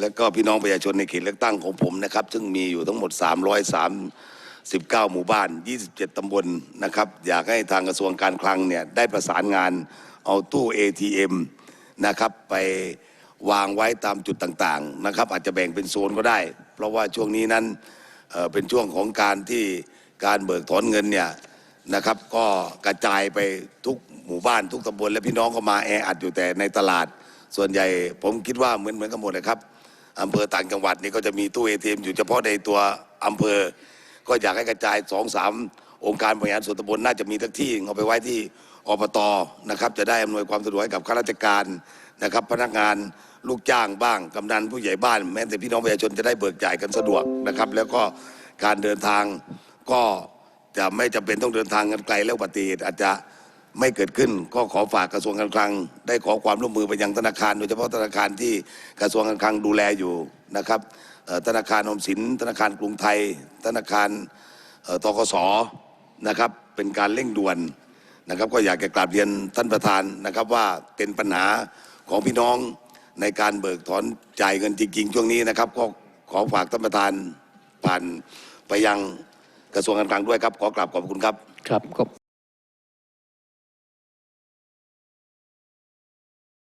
แล้วก็พี่น้องประชาชนในเขตเลือกตั้งของผมนะครับ ซึ่งมีอยู่ทั้งหมด 339 หมู่บ้าน 27 ตำบลนะครับ อยากให้ทางกระทรวงการคลังเนี่ยได้ประสานงานเอาตู้ ATM นะครับไปวางไว้ตามจุดต่างๆนะครับ อาจจะแบ่งเป็นโซนก็ได้ เพราะว่าช่วงนี้นั้นเเป็นช่วงของการที่การเบิกถอนเงินเนี่ยนะครับ ก็กระจายไปทุกหมู่บ้านทุกตำบลและพี่น้องก็มาแออัดอยู่แต่ในตลาด ส่วนใหญ่ผมคิดว่าเหมือนเหมือนกันหมดเลยครับอำเภอต่างจังหวัดนี่ก็จะมีตู้เอทีเอยู่เฉพาะในตัวอำเภอ ก็อยากให้กระจายสองสามองค์การบริหารส่วนตำบลน่าจะมีทั้งที่เอาไปไว้ที่อบตนะครับ จะได้อำนวยความสะดวกให้กับข้าราชการนะครับ พนักงานลูกจ้างบ้างกำนันผู้ใหญ่บ้าน แม้แต่พี่น้องประชาชนจะได้เบิกจ่ายกันสะดวกนะครับ แล้วก็การเดินทางก็จะไม่จำเป็นต้องเดินทางกันไกลแล้วอุบัติเหตุอาจจะ ไม่เกิดขึ้นก็ขอฝากกระทรวงการคลัง ได้ขอความร่วมมือไปยังธนาคาร โดยเฉพาะธนาคารที่กระทรวงการคลังดูแลอยู่นะครับธนาคารอมสิน ธนาคารกรุงไทย ธนาคารตกสนะครับเป็นการเร่งด่วนนะครับก็อยากจะกราบเรียนท่านประธานนะครับว่าเป็นปัญหาของพี่น้องในการเบิกถอนจ่ายเงินจริงๆช่วงนี้นะครับ ก็ขอฝากท่านประธานผ่านไปยังกระทรวงการคลังด้วยครับ ขอกราบขอบคุณครับครับขอบ